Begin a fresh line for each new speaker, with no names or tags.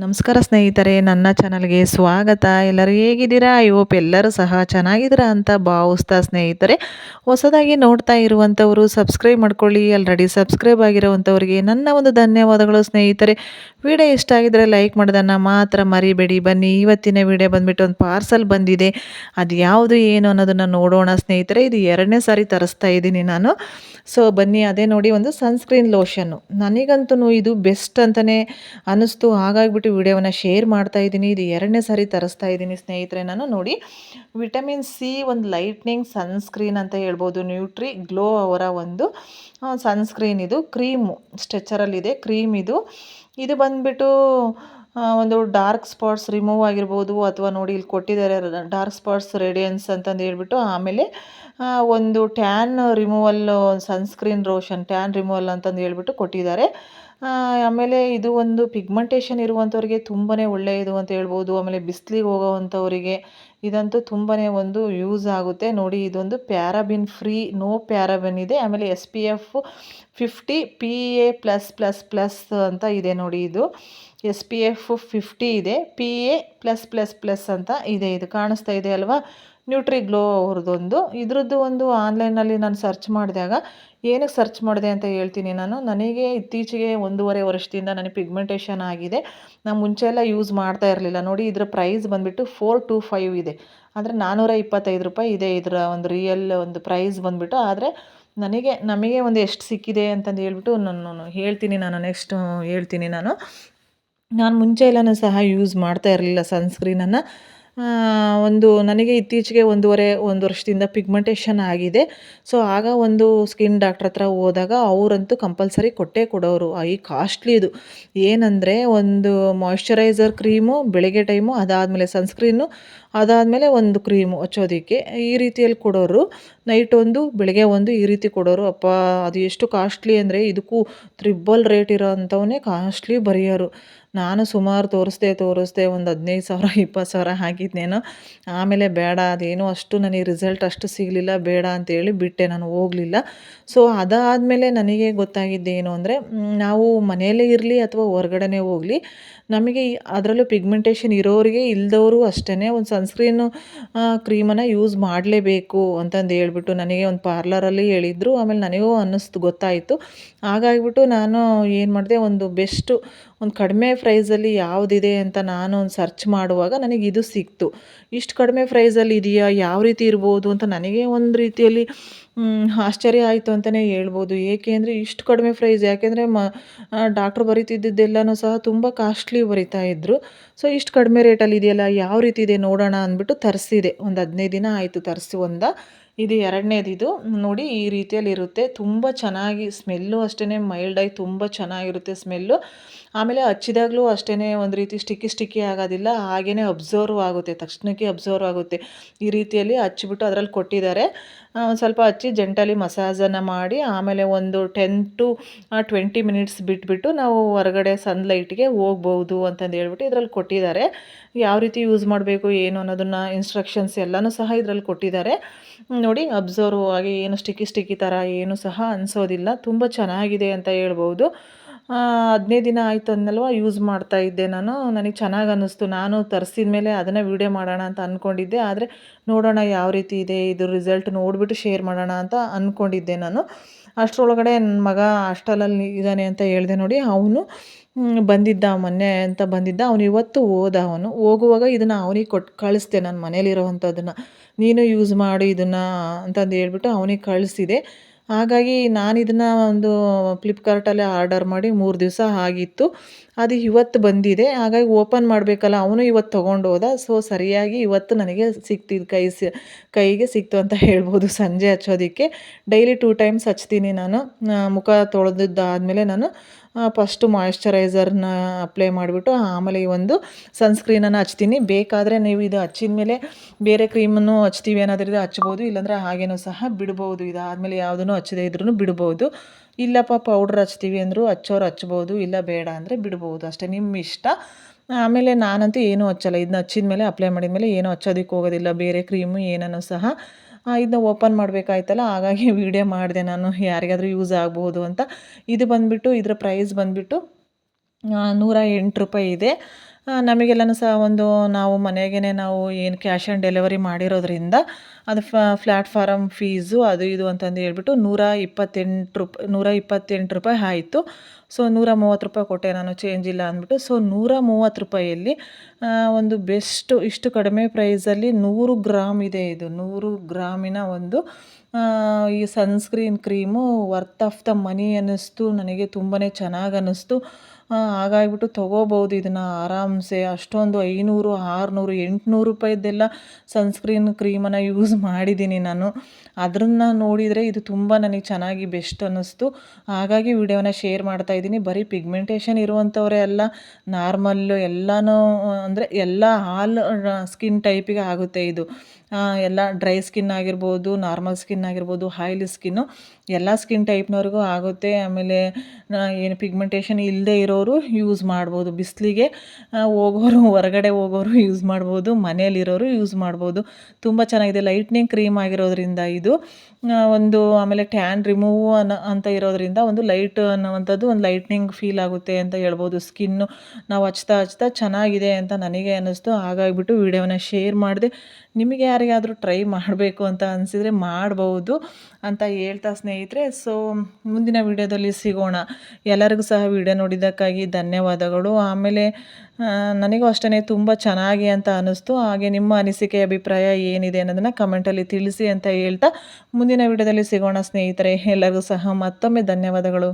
ನಮಸ್ಕಾರ ಸ್ನೇಹಿತರೆ, ನನ್ನ ಚಾನಲ್ಗೆ ಸ್ವಾಗತ. ಎಲ್ಲರೂ ಹೇಗಿದ್ದೀರಾ? ಐ ಹೋಪ್ ಎಲ್ಲರೂ ಸಹ ಚೆನ್ನಾಗಿದ್ದೀರಾ ಅಂತ ಭಾವಿಸ್ತಾ ಸ್ನೇಹಿತರೆ, ಹೊಸದಾಗಿ ನೋಡ್ತಾ ಇರುವಂಥವರು ಸಬ್ಸ್ಕ್ರೈಬ್ ಮಾಡ್ಕೊಳ್ಳಿ. ಆಲ್ರೆಡಿ ಸಬ್ಸ್ಕ್ರೈಬ್ ಆಗಿರುವಂಥವ್ರಿಗೆ ನನ್ನ ಒಂದು ಧನ್ಯವಾದಗಳು ಸ್ನೇಹಿತರೆ. ವಿಡಿಯೋ ಇಷ್ಟ ಆಗಿದ್ರೆ ಲೈಕ್ ಮಾಡೋದನ್ನು ಮಾತ್ರ ಮರಿಬೇಡಿ. ಬನ್ನಿ, ಇವತ್ತಿನ ವಿಡಿಯೋ ಬಂದುಬಿಟ್ಟು ಒಂದು ಪಾರ್ಸಲ್ ಬಂದಿದೆ. ಅದು ಯಾವುದು, ಏನು ಅನ್ನೋದನ್ನು ನೋಡೋಣ ಸ್ನೇಹಿತರೆ. ಇದು ಎರಡನೇ ಸಾರಿ ತರಿಸ್ತಾ ಇದ್ದೀನಿ ನಾನು. ಸೊ ಬನ್ನಿ, ಅದೇ ನೋಡಿ ಒಂದು ಸನ್ಸ್ಕ್ರೀನ್ ಲೋಷನ್ನು ನನಗಂತೂ ಇದು ಬೆಸ್ಟ್ ಅಂತಲೇ ಅನ್ನಿಸ್ತು ಹಾಗಾಗಿಬಿಟ್ಟು ವಿಡಿಯೋವನ್ನು ಶೇರ್ ಮಾಡ್ತಾ ಇದ್ದೀನಿ. ಇದು ಎರಡನೇ ಸಾರಿ ತರಿಸ್ತಾ ಇದ್ದೀನಿ ಸ್ನೇಹಿತರೆ. ನಾನು ನೋಡಿ, ವಿಟಮಿನ್ ಸಿ ಒಂದು ಲೈಟ್ನಿಂಗ್ ಸನ್ಸ್ಕ್ರೀನ್ ಅಂತ ಹೇಳ್ಬೋದು. ನ್ಯೂಟ್ರಿ ಗ್ಲೋ ಅವರ ಒಂದು ಸನ್ಸ್ಕ್ರೀನ್ ಇದು. ಕ್ರೀಮು ಸ್ಟ್ರೆಚರಲ್ಲಿದೆ ಕ್ರೀಮ್ ಇದು. ಇದು ಬಂದುಬಿಟ್ಟು ಒಂದು ಡಾರ್ಕ್ ಸ್ಪಾಟ್ಸ್ ರಿಮೂವ್ ಆಗಿರ್ಬೋದು. ಅಥವಾ ನೋಡಿ, ಇಲ್ಲಿ ಕೊಟ್ಟಿದ್ದಾರೆ ಡಾರ್ಕ್ ಸ್ಪಾಟ್ಸ್ ರೇಡಿಯನ್ಸ್ ಅಂತಂದು ಹೇಳ್ಬಿಟ್ಟು, ಆಮೇಲೆ ಒಂದು tan removal, sunscreen lotion, tan removal ಅಂತಂದು ಹೇಳ್ಬಿಟ್ಟು ಕೊಟ್ಟಿದ್ದಾರೆ. ಆಮೇಲೆ ಇದು ಒಂದು ಪಿಗ್ಮೆಂಟೇಷನ್ ಇರುವಂಥವ್ರಿಗೆ ತುಂಬಾ ಒಳ್ಳೆಯದು ಅಂತ ಹೇಳ್ಬೋದು. ಆಮೇಲೆ ಬಿಸಿಲಿಗೆ ಹೋಗೋವಂಥವ್ರಿಗೆ ಇದಂತೂ ತುಂಬಾ ಒಂದು ಯೂಸ್ ಆಗುತ್ತೆ. ನೋಡಿ, ಇದೊಂದು ಪ್ಯಾರಾಬಿನ್ ಫ್ರೀ ನೋ ಪ್ಯಾರಾಬಿನ್ ಇದೆ. ಆಮೇಲೆ S P F fifty P A plus plus plus ಅಂತ ಇದೆ ನೋಡಿ ಇದು. ಎಸ್ ಪಿ ಎಫ್ ಫಿಫ್ಟಿ ಇದೆ. P A plus plus plus ಅಂತ ಇದೆ. ಇದು ಕಾಣಿಸ್ತಾ ಇದೆ ಅಲ್ವಾ? ನ್ಯೂಟ್ರಿ ಗ್ಲೋ ಅವ್ರದ್ದೊಂದು. ಇದ್ರದ್ದು ಒಂದು ಆನ್ಲೈನಲ್ಲಿ ನಾನು ಸರ್ಚ್ ಮಾಡಿದಾಗ ಏನಕ್ಕೆ ಸರ್ಚ್ ಮಾಡಿದೆ ಅಂತ ಹೇಳ್ತೀನಿ ನಾನು. ನನಗೆ ಇತ್ತೀಚೆಗೆ ಒಂದೂವರೆ ವರ್ಷದಿಂದ ನನಗೆ ಪಿಗ್ಮೆಂಟೇಷನ್ ಆಗಿದೆ. ನಾನು ಮುಂಚೆ ಎಲ್ಲ ಯೂಸ್ ಮಾಡ್ತಾ ಇರಲಿಲ್ಲ. ನೋಡಿ, ಇದರ ಪ್ರೈಸ್ ಬಂದುಬಿಟ್ಟು ಫೋರ್ ಟು ಫೈವ್ ಇದೆ. ಅಂದರೆ ನಾನ್ನೂರ ಇಪ್ಪತ್ತೈದು ರೂಪಾಯಿ ಇದೆ ಇದರ ಒಂದು ರಿಯಲ್ ಒಂದು ಪ್ರೈಸ್ ಬಂದುಬಿಟ್ಟು. ಆದರೆ ನನಗೆ, ನಮಗೆ ಒಂದು ಎಷ್ಟು ಸಿಕ್ಕಿದೆ ಅಂತಂದು ಹೇಳ್ಬಿಟ್ಟು ನಾನು ಹೇಳ್ತೀನಿ ನಾನು ನೆಕ್ಸ್ಟ್ ಹೇಳ್ತೀನಿ ನಾನು. ನಾನು ಮುಂಚೆ ಎಲ್ಲನೂ ಸಹ ಯೂಸ್ ಮಾಡ್ತಾ ಇರಲಿಲ್ಲ ಸನ್ಸ್ಕ್ರೀನನ್ನು ಒಂದು ನನಗೆ ಇತ್ತೀಚೆಗೆ ಒಂದೂವರೆ, ಒಂದು ವರ್ಷದಿಂದ ಪಿಗ್ಮೆಂಟೇಷನ್ ಆಗಿದೆ. ಸೊ ಆಗ ಒಂದು ಸ್ಕಿನ್ ಡಾಕ್ಟ್ರ್ ಹತ್ರ ಹೋದಾಗ ಅವರಂತೂ ಕಂಪಲ್ಸರಿ ಕೊಟ್ಟೇ ಕೊಡೋರು. ಈ ಕಾಸ್ಟ್ಲಿ ಇದು. ಏನಂದರೆ, ಒಂದು ಮಾಯ್ಶ್ಚರೈಸರ್ ಕ್ರೀಮು ಬೆಳಗ್ಗೆ ಟೈಮು ಅದಾದಮೇಲೆ ಸನ್ಸ್ಕ್ರೀನು ಅದಾದಮೇಲೆ ಒಂದು ಕ್ರೀಮು ಹಚ್ಚೋದಕ್ಕೆ ಈ ರೀತಿಯಲ್ಲಿ ಕೊಡೋರು. ನೈಟ್ ಒಂದು, ಬೆಳಗ್ಗೆ ಒಂದು ಈ ರೀತಿ ಕೊಡೋರು. ಅಪ್ಪ, ಅದು ಎಷ್ಟು ಕಾಸ್ಟ್ಲಿ ಅಂದರೆ, ಇದಕ್ಕೂ ತ್ರಿಬಲ್ ರೇಟ್ ಇರೋ ಅಂಥವನ್ನೇ ಕಾಸ್ಟ್ಲಿ ಬರೆಯೋರು. ನಾನು ಸುಮಾರು ತೋರಿಸ್ದೆ ತೋರಿಸ್ದೆ, ಒಂದು ಹದಿನೈದು ಸಾವಿರ, ಇಪ್ಪತ್ತು ಸಾವಿರ ಹಾಕಿದ್ನೇನೋ, ಆಮೇಲೆ ಬೇಡ, ಅದೇನೋ ಅಷ್ಟು ನನಗೆ ರಿಸಲ್ಟ್ ಅಷ್ಟು ಸಿಗಲಿಲ್ಲ, ಬೇಡ ಅಂತೇಳಿ ಬಿಟ್ಟೆ, ನಾನು ಹೋಗಲಿಲ್ಲ. ಸೊ ಅದಾದಮೇಲೆ ನನಗೆ ಗೊತ್ತಾಗಿದ್ದೇನು ಅಂದರೆ ನಾವು ಮನೆಯಲ್ಲೇ ಇರಲಿ ಅಥವಾ ಹೊರಗಡೆನೇ ಹೋಗಲಿ ನಮಗೆ ಅದರಲ್ಲೂ ಪಿಗ್ಮೆಂಟೇಷನ್ ಇರೋರಿಗೆ ಇಲ್ಲದವರು ಅಷ್ಟೇ ಒಂದು ಸನ್ಸ್ಕ್ರೀನು ಕ್ರೀಮನ್ನು ಯೂಸ್ ಮಾಡಲೇಬೇಕು ಅಂತಂದು ಹೇಳ್ಬಿಟ್ಟು ನನಗೆ ಒಂದು ಪಾರ್ಲರಲ್ಲಿ ಹೇಳಿದ್ರು. ಆಮೇಲೆ ನನಗೂ ಅನ್ನಿಸ್ತು, ಗೊತ್ತಾಯಿತು. ಹಾಗಾಗಿಬಿಟ್ಟು ನಾನು ಏನು ಮಾಡಿದೆ, ಒಂದು ಬೆಸ್ಟು ಒಂದು ಕಡಿಮೆ ಪ್ರೈಸಲ್ಲಿ ಯಾವುದಿದೆ ಅಂತ ನಾನು ಒಂದು ಸರ್ಚ್ ಮಾಡುವಾಗ ನನಗೆ ಇದು ಸಿಕ್ತು. ಇಷ್ಟು ಕಡಿಮೆ ಪ್ರೈಸಲ್ಲಿ ಇದೆಯಾ? ಯಾವ ರೀತಿ ಇರ್ಬೋದು ಅಂತ ನನಗೆ ಒಂದು ರೀತಿಯಲ್ಲಿ ಆಶ್ಚರ್ಯ ಆಯಿತು ಅಂತಲೇ ಹೇಳ್ಬೋದು. ಏಕೆ ಅಂದರೆ ಇಷ್ಟು ಕಡಿಮೆ ಪ್ರೈಸ್ ಯಾಕೆಂದರೆ ಮ ಡಾಕ್ಟ್ರು ಬರೀತಿದ್ದದ್ದೆಲ್ಲನೂ ಸಹ ತುಂಬ ಕಾಸ್ಟ್ಲಿ ಬರಿತಾ ಇದ್ದರು ಸೊ ಇಷ್ಟು ಕಡಿಮೆ ರೇಟಲ್ಲಿ ಇದೆಯಲ್ಲ, ಯಾವ ರೀತಿ ಇದೆ ನೋಡೋಣ ಅಂದ್ಬಿಟ್ಟು ತರಿಸಿದೆ. ಒಂದು ಹದಿನೈದು ದಿನ ಆಯಿತು ತರಿಸಿ ಒಂದ. ಇದು ಎರಡನೇದಿದು. ನೋಡಿ ಈ ರೀತಿಯಲ್ಲಿ ಇರುತ್ತೆ ತುಂಬ ಚೆನ್ನಾಗಿ ಸ್ಮೆಲ್ಲು ಅಷ್ಟೇ ಮೈಲ್ಡಾಗಿ ತುಂಬ ಚೆನ್ನಾಗಿರುತ್ತೆ ಸ್ಮೆಲ್ಲು. ಆಮೇಲೆ ಹಚ್ಚಿದಾಗಲೂ ಅಷ್ಟೇ ಒಂದು ರೀತಿ ಸ್ಟಿಕ್ಕಿ ಸ್ಟಿಕ್ಕಿ ಆಗೋದಿಲ್ಲ. ಹಾಗೇ ಅಬ್ಸರ್ವ್ ಆಗುತ್ತೆ. ತಕ್ಷಣಕ್ಕೆ ಅಬ್ಸರ್ವ್ ಆಗುತ್ತೆ. ಈ ರೀತಿಯಲ್ಲಿ ಹಚ್ಚಿಬಿಟ್ಟು ಅದರಲ್ಲಿ ಕೊಟ್ಟಿದ್ದಾರೆ. ಸ್ವಲ್ಪ ಹಚ್ಚಿ ಜಂಟಲಿ ಮಸಾಜನ್ನು ಮಾಡಿ, ಆಮೇಲೆ ಒಂದು ಟೆನ್ ಟು ಟ್ವೆಂಟಿ ಮಿನಿಟ್ಸ್ ಬಿಟ್ಬಿಟ್ಟು ನಾವು ಹೊರಗಡೆ ಸನ್ಲೈಟ್ಗೆ ಹೋಗ್ಬೋದು ಅಂತಂದು ಹೇಳ್ಬಿಟ್ಟು ಇದರಲ್ಲಿ ಕೊಟ್ಟಿದ್ದಾರೆ. ಯಾವ ರೀತಿ ಯೂಸ್ ಮಾಡಬೇಕು, ಏನು ಅನ್ನೋದನ್ನು ಇನ್ಸ್ಟ್ರಕ್ಷನ್ಸ್ ಎಲ್ಲನೂ ಸಹ ಇದರಲ್ಲಿ ಕೊಟ್ಟಿದ್ದಾರೆ. ನೋಡಿ ಅಬ್ಸರ್ವ್ ಆಗಿ ಏನು ಸ್ಟಿಕ್ಕಿ ಸ್ಟಿಕ್ಕಿ ಥರ ಏನು ಸಹ ಅನಿಸೋದಿಲ್ಲ. ತುಂಬ ಚೆನ್ನಾಗಿದೆ ಅಂತ ಹೇಳ್ಬೋದು. ಹದಿನೈದು ದಿನ ಆಯಿತು ಅಂದಲ್ವ ಯೂಸ್ ಮಾಡ್ತಾ ಇದ್ದೆ ನಾನು. ನನಗೆ ಚೆನ್ನಾಗಿ ಅನ್ನಿಸ್ತು. ನಾನು ತರಿಸಿದ ಮೇಲೆ ಅದನ್ನು ವೀಡಿಯೋ ಮಾಡೋಣ ಅಂತ ಅಂದ್ಕೊಂಡಿದ್ದೆ ಆದರೆ ನೋಡೋಣ ಯಾವ ರೀತಿ ಇದೆ ಇದು ರಿಸಲ್ಟ್ ನೋಡಿಬಿಟ್ಟು ಶೇರ್ ಮಾಡೋಣ ಅಂತ ಅಂದ್ಕೊಂಡಿದ್ದೆ ನಾನು. ಅಷ್ಟರೊಳಗಡೆ ನನ್ನ ಮಗ ಹಾಸ್ಟೆಲಲ್ಲಿ ಇದ್ದಾನೆ ಅಂತ ಹೇಳಿದೆ ನೋಡಿ, ಅವನು ಬಂದಿದ್ದ ಮೊನ್ನೆ ಅಂತ ಬಂದಿದ್ದ, ಅವನು ಇವತ್ತು ಹೋದ ಅವನು. ಹೋಗುವಾಗ ಇದನ್ನು ಅವನಿಗೆ ಕೊಟ್ಟು ಕಳಿಸ್ದೆ ನಾನು ಮನೇಲಿರೋವಂಥದ್ದನ್ನು ನೀನು ಯೂಸ್ ಮಾಡು ಇದನ್ನು ಅಂತಂದು ಹೇಳ್ಬಿಟ್ಟು ಅವನಿಗೆ ಕಳಿಸಿದೆ. ಹಾಗಾಗಿ ನಾನು ಇದನ್ನು ಒಂದು ಫ್ಲಿಪ್ಕಾರ್ಟಲ್ಲೇ ಆರ್ಡರ್ ಮಾಡಿ ಮೂರು ದಿವಸ ಆಗಿತ್ತು. ಅದು ಇವತ್ತು ಬಂದಿದೆ. ಹಾಗಾಗಿ ಓಪನ್ ಮಾಡಬೇಕಲ್ಲ, ಅವನು ಇವತ್ತು ತೊಗೊಂಡು ಹೋದ. ಸೊ ಸರಿಯಾಗಿ ಇವತ್ತು ನನಗೆ ಸಿಕ್ತಿದ್ದು ಕೈ ಸಿ, ಕೈಗೆ ಸಿಕ್ತು ಅಂತ ಹೇಳ್ಬೋದು ಸಂಜೆ ಹಚ್ಚೋದಕ್ಕೆ. ಡೈಲಿ ಟೂ ಟೈಮ್ಸ್ ಹಚ್ತೀನಿ ನಾನು. ಮುಖ ತೊಳೆದಿದ್ದಾದಮೇಲೆ ನಾನು ಫಸ್ಟು ಮಾಯಿಶ್ಚರೈಸರ್ನ ಅಪ್ಲೈ ಮಾಡಿಬಿಟ್ಟು ಆಮೇಲೆ ಈ ಒಂದು ಸನ್ಸ್ಕ್ರೀನನ್ನು ಹಚ್ತೀನಿ. ಬೇಕಾದರೆ ನೀವು ಇದು ಹಚ್ಚಿದ ಮೇಲೆ ಬೇರೆ ಕ್ರೀಮನ್ನು ಹಚ್ತೀವಿ ಏನಾದರೂ ಹಚ್ಬೋದು. ಇಲ್ಲಾಂದರೆ ಹಾಗೇನೂ ಸಹ ಬಿಡ್ಬೋದು. ಇದಾದಮೇಲೆ ಯಾವುದನ್ನು ಹಚ್ಚದೇ ಇದ್ರೂ ಬಿಡ್ಬೋದು. ಇಲ್ಲಪ್ಪ ಪೌಡ್ರ್ ಹಚ್ತೀವಿ ಅಂದರೂ ಹಚ್ಚೋರು ಹಚ್ಬೋದು, ಇಲ್ಲ ಬೇಡ ಅಂದರೆ ಬಿಡ್ಬೋದು. ಅಷ್ಟೇ ನಿಮ್ಮ ಇಷ್ಟ. ಆಮೇಲೆ ನಾನಂತೂ ಏನೂ ಹಚ್ಚಲ್ಲ. ಇದನ್ನ ಹಚ್ಚಿದ ಮೇಲೆ ಅಪ್ಲೈ ಮಾಡಿದ ಮೇಲೆ ಏನೂ ಹಚ್ಚೋದಕ್ಕೆ ಹೋಗೋದಿಲ್ಲ. ಬೇರೆ ಕ್ರೀಮು ಏನನ್ನು ಸಹ. ಇದನ್ನ ಓಪನ್ ಮಾಡಬೇಕಾಯ್ತಲ್ಲ, ಹಾಗಾಗಿ ವೀಡಿಯೋ ಮಾಡಿದೆ ನಾನು. ಯಾರಿಗಾದರೂ ಯೂಸ್ ಆಗ್ಬೋದು ಅಂತ. ಇದು ಬಂದುಬಿಟ್ಟು, ಇದರ ಪ್ರೈಸ್ ಬಂದುಬಿಟ್ಟು ನೂರ ಎಂಟು ರೂಪಾಯಿ ಇದೆ. ನಮಗೆಲ್ಲನೂ ಸಹ ಒಂದು ನಾವು ಮನೆಗೇ ನಾವು ಏನು ಕ್ಯಾಶ್ ಆನ್ ಡೆಲಿವರಿ ಮಾಡಿರೋದ್ರಿಂದ ಅದು ಫ್ಲ್ಯಾಟ್ಫಾರಮ್ ಫೀಸು ಅದು ಇದು ಅಂತಂದು ಹೇಳ್ಬಿಟ್ಟು ನೂರ ಇಪ್ಪತ್ತೆಂಟು ರೂಪಾಯಿ ನೂರ ಇಪ್ಪತ್ತೆಂಟು ರೂಪಾಯಿ ಆಯಿತು. ಸೊ ನೂರ ಮೂವತ್ತು ರೂಪಾಯಿ ಕೊಟ್ಟೆ ನಾನು ಚೇಂಜ್ ಇಲ್ಲ ಅಂದ್ಬಿಟ್ಟು. ಸೊ ನೂರ ಮೂವತ್ತು ರೂಪಾಯಿಯಲ್ಲಿ ಒಂದು ಬೆಸ್ಟು ಇಷ್ಟು ಕಡಿಮೆ ಪ್ರೈಸಲ್ಲಿ ನೂರು ಗ್ರಾಮ್ ಇದೆ ಇದು. ನೂರು ಗ್ರಾಮಿನ ಒಂದು ಈ sunscreen cream worth of the money ಅನ್ನಿಸ್ತು, ನನಗೆ ತುಂಬಾ ಚೆನ್ನಾಗಿ ಅನ್ನಿಸ್ತು. ಹಾಗಾಗ್ಬಿಟ್ಟು ತೊಗೋಬೋದು ಇದನ್ನು ಆರಾಮ್ಸೆ. ಅಷ್ಟೊಂದು ಐನೂರು, ಆರುನೂರು, ಎಂಟುನೂರು ರೂಪಾಯಿದ್ದೆಲ್ಲ ಸನ್ಸ್ಕ್ರೀನ್ ಕ್ರೀಮನ್ನು ಯೂಸ್ ಮಾಡಿದ್ದೀನಿ ನಾನು. ಅದನ್ನು ನೋಡಿದರೆ ಇದು ತುಂಬ ನನಗೆ ಚೆನ್ನಾಗಿ ಬೆಸ್ಟ್ ಅನ್ನಿಸ್ತು. ಹಾಗಾಗಿ ವಿಡಿಯೋನ ಶೇರ್ ಮಾಡ್ತಾ ಇದ್ದೀನಿ. ಬರೀ ಪಿಗ್ಮೆಂಟೇಷನ್ ಇರುವಂಥವರೇ ಅಲ್ಲ, ನಾರ್ಮಲ್ಲು ಎಲ್ಲನೂ, ಅಂದರೆ ಎಲ್ಲ ಆಲ್ ಸ್ಕಿನ್ ಟೈಪಿಗೆ ಆಗುತ್ತೆ ಇದು. ಎಲ್ಲ ಡ್ರೈ ಸ್ಕಿನ್ ಆಗಿರ್ಬೋದು ನಾರ್ಮಲ್ ಸ್ಕಿನ್ ಆಗಿರ್ಬೋದು ಆಯ್ಲಿ ಸ್ಕಿನ್ನು ಎಲ್ಲ ಸ್ಕಿನ್ ಟೈಪ್ನವ್ರಿಗೂ ಆಗುತ್ತೆ. ಆಮೇಲೆ ಏನು ಪಿಗ್ಮೆಂಟೇಷನ್ ಇಲ್ಲದೆ ಇರೋರು ಯೂಸ್ ಮಾಡ್ಬೋದು. ಬಿಸಿಲಿಗೆ ಹೋಗೋರು, ಹೊರಗಡೆ ಹೋಗೋರು ಯೂಸ್ ಮಾಡ್ಬೋದು. ಮನೆಯಲ್ಲಿರೋರು ಯೂಸ್ ಮಾಡ್ಬೋದು. ತುಂಬ ಚೆನ್ನಾಗಿದೆ. ಲೈಟ್ನಿಂಗ್ ಕ್ರೀಮ್ ಆಗಿರೋದ್ರಿಂದ ಇದು. ಒಂದು ಆಮೇಲೆ ಟ್ಯಾನ್ ರಿಮೂವ್ ಅನ್ನೋ ಅಂತ ಇರೋದ್ರಿಂದ ಒಂದು ಲೈಟ್ ಅನ್ನುವಂಥದ್ದು ಒಂದು ಲೈಟ್ನಿಂಗ್ ಫೀಲ್ ಆಗುತ್ತೆ ಅಂತ ಹೇಳ್ಬೋದು. ಸ್ಕಿನ್ನು ನಾವು ಹಚ್ತಾ ಹಚ್ತಾ ಚೆನ್ನಾಗಿದೆ ಅಂತ ನನಗೆ ಅನ್ನಿಸ್ತು. ಹಾಗಾಗಿಬಿಟ್ಟು ವಿಡಿಯೋನ ಶೇರ್ ಮಾಡಿದೆ. ನಿಮಗೆ ಯಾರಿಗಾದರೂ ಟ್ರೈ ಮಾಡಬೇಕು ಅಂತ ಅನಿಸಿದರೆ ಮಾಡಬಹುದು ಅಂತ ಹೇಳ್ತಾ ಸ್ನೇಹಿತರೆ. ಸೊ ಮುಂದಿನ ವಿಡಿಯೋದಲ್ಲಿ ಸಿಗೋಣ. ಎಲ್ಲರಿಗೂ ಸಹ ವಿಡಿಯೋ ನೋಡಿದ್ದಕ್ಕಾಗಿ ಧನ್ಯವಾದಗಳು. ಆಮೇಲೆ ನನಗೂ ಅಷ್ಟೇ ತುಂಬ ಚೆನ್ನಾಗಿ ಅಂತ ಅನ್ನಿಸ್ತು ಹಾಗೆ ನಿಮ್ಮ ಅನಿಸಿಕೆ, ಅಭಿಪ್ರಾಯ ಏನಿದೆ ಅನ್ನೋದನ್ನು ಕಮೆಂಟಲ್ಲಿ ತಿಳಿಸಿ ಅಂತ ಹೇಳ್ತಾ ಮುಂದಿನ ವಿಡಿಯೋದಲ್ಲಿ ಸಿಗೋಣ ಸ್ನೇಹಿತರೆ. ಎಲ್ಲರಿಗೂ ಸಹ ಮತ್ತೊಮ್ಮೆ ಧನ್ಯವಾದಗಳು.